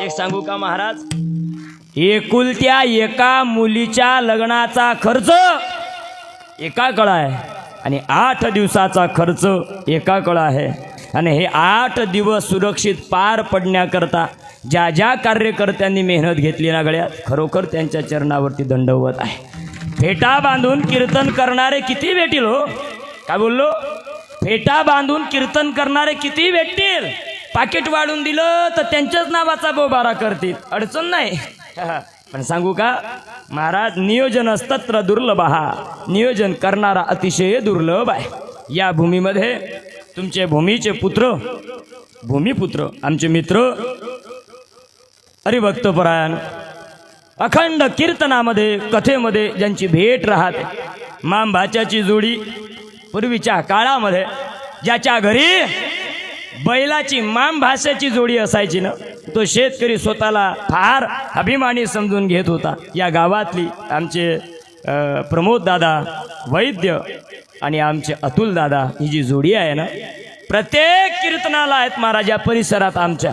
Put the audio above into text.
एक सांगू का महाराज? एकुलत्या एका मुलीच्या लग्नाचा खर्च एका कळा आहे. आणि आठ दिवसाचा खर्च एका कळा आहे. आणि हे आठ दिवस सुरक्षित पार पडण्याकरता ज्या ज्या कार्यकर्त्यांनी मेहनत घेतली ना गळ्यात खरोखर त्यांच्या चरणावरती दंडवत आहे. फेटा बांधून कीर्तन करणारे किती भेटील हो? काय बोललो? फेटा बांधून कीर्तन करणारे किती भेटतील? पाकिट वाढून दिलं तर त्यांच्याच नावाचा बोबारा करतील. अडचण नाही. पण सांगू का? महाराज नियोजन असतत्र दुर्लभ हा. नियोजन करणारा अतिशय दुर्लभ आहे. या भूमीमध्ये तुमचे भूमीचे पुत्र भूमिपुत्र आमचे मित्र हरिभक्तपरायण अखंड कीर्तनामध्ये कथेमध्ये ज्यांची भेट राहते माम भाच्याची जोडी पूर्वीच्या काळामध्ये ज्याच्या घरी बैलाची माम भाषेची जोडी असायची ना तो शेतकरी स्वतःला फार अभिमानी समजून घेत होता. या गावातली आमचे प्रमोद दादा वैद्य आणि आमचे अतुल दादा ही जी जोडी आहे ना प्रत्येक कीर्तनाला आहेत महाराजा परिसरात आमच्या.